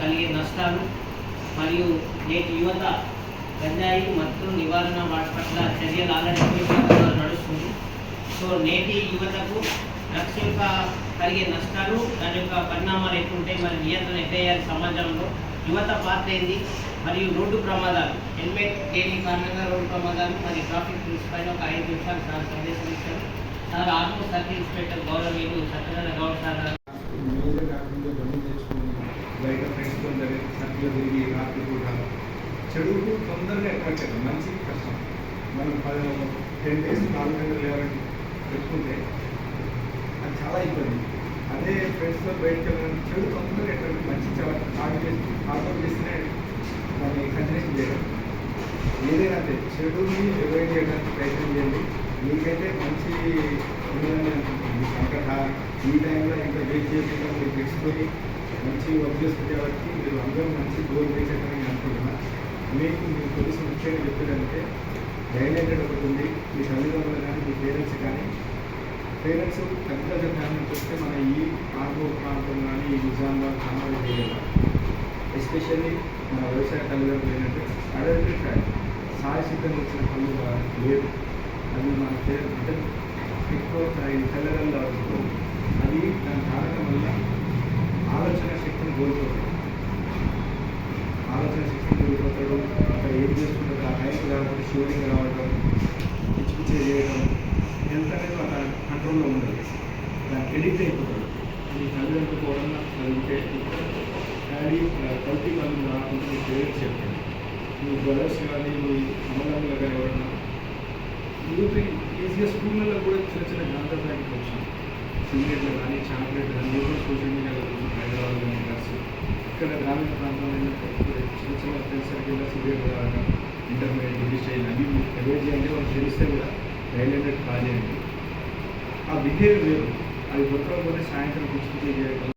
కలిగే నష్టాలు మరియు నేటి యువత గంజాయి మత్తు నివారణ వాటి పట్ల చర్యలు ఆల్రెడీ నడుస్తుంది. సో నేటి యువతకు డ్రగ్స్ యొక్క కలిగే నష్టాలు దాని యొక్క పరిణామాలు ఎట్లుంటాయి మరి నియంత్రణ ఎట్టేయాలి సమాజంలో? యువత పాత్ర ఏంది మరియు రోడ్డు ప్రమాదాలు హెల్మెట్ లేని కారణంగా రోడ్డు ప్రమాదాలు మరియు ట్రాఫిక్ రూల్స్ పైన ఒక ఐదు నిమిషాలు సార్ సందేశం ఇచ్చారు. సార్ ఆర్మూర్ సర్కిల్ ఇన్స్పెక్టర్ గౌరవీయులు సత్యనారాయణ గౌడ్ సార్ గారు మేజర్ కాకుండా బండి తెచ్చుకొని బయట ఫ్రెండ్స్తో జరిగి సర్కిల్ తిరిగి రాత్రి కూడా చెడుకు తొందరగా అట్రాక్ట్ అవుతాం మంచికి కష్టం. మనం పది టెన్ డేస్ నాలుగు గంటలు లేవని పెట్టుకుంటే అది చాలా ఇబ్బంది అదే ఫ్రెండ్స్తో బయటకు వెళ్ళడానికి చెడు తొందరగా ఎట్లా మంచి హార్డ్ చేసి హార్డ్ చేస్తేనే దాన్ని కంటిన్యూ చేయడం. ఏదైనా అంతే చెడుని అవాయిడ్ చేయడానికి ప్రయత్నం చేయండి. మీకైతే మంచి ఉండాలని అనుకుంటుంది కనుక ఈ టైంలో ఇంకా వెయిట్ చేయకుండా మీరు తెచ్చుకొని మంచి వర్క్ చేస్తుంది కాబట్టి మీరు అందరూ మంచి గోల్ రీచ్ అవుతారని నేను అనుకుంటున్నా. మీకు మీకు తెలిసి ముఖ్యంగా చెప్పేదంటే డైలెంటెడ్ ఒకటి ఉంది మీ తల్లిదండ్రులు కానీ మీ పేరెంట్స్ కానీ. పేరెంట్స్ అగ్రికల్చర్ ఫ్యామిలీ చూస్తే మన ఈ ఆర్మూర్ ప్రాంతం కానీ ఈ నిజామాబాద్ కామారెడ్డి ఏరియా ఎస్పెషల్లీ మన వ్యవసాయ తల్లిదండ్రులు ఏంటంటే అడల్టరీ ఫ్యాక్ట్ సాయసిద్ధంగా వచ్చిన పనులు లేదు అది మన పేరు అంటే ఎక్కువ తల్లిదండ్రులు అది దాని కారణం వల్ల కోల్పోతాడు ఆలోచన శక్తి కోల్పోతాడు అక్కడ ఏం చేస్తుంటాడు ఆ టైంకి రావడం షూటింగ్ రావడం పిచ్చి పిచ్చి చేయడం హెల్త్ అనేది ఒక కంట్రోల్లో ఉండదు దానికి ఎడిక్ట్ అయిపోతాడు ఈ తల్లిదండ్రులు కూడా ఉంటే డాడీ కల్తీ పనులు రాకుండా మీ పేరెంట్స్ చెప్పండి మీ బ్రదర్స్ కానీ మీ అమ్మగారులు కానీ ఎవరన్నా యూత్ ఈజీగా స్కూళ్ళల్లో కూడా చిన్న చిన్న జ్ఞాపక ప్యాకెట్లు వచ్చినాయి సిగరెట్లు కానీ చాక్లెట్లు కానీ మీరు సోషల్ మీడియాలో ఇక్కడ గ్రామీణ ప్రాంతంలో ఏంటంటే చిన్న చిన్న ఫ్రెండ్స్ సర్కిల్లో సిగరెట్ తాగడం ఇంటర్మీడియట్ డిగ్రీ చేయాలి అవి అవాయిడ్ చేయండి వాళ్ళు తెలిస్తే కూడా డైలెంటెడ్ కాల్ చేయండి ఆ బిహేవియర్ వేరు అది కొత్తగా సాయంత్రం పిచ్చి పిచ్చి చేయడం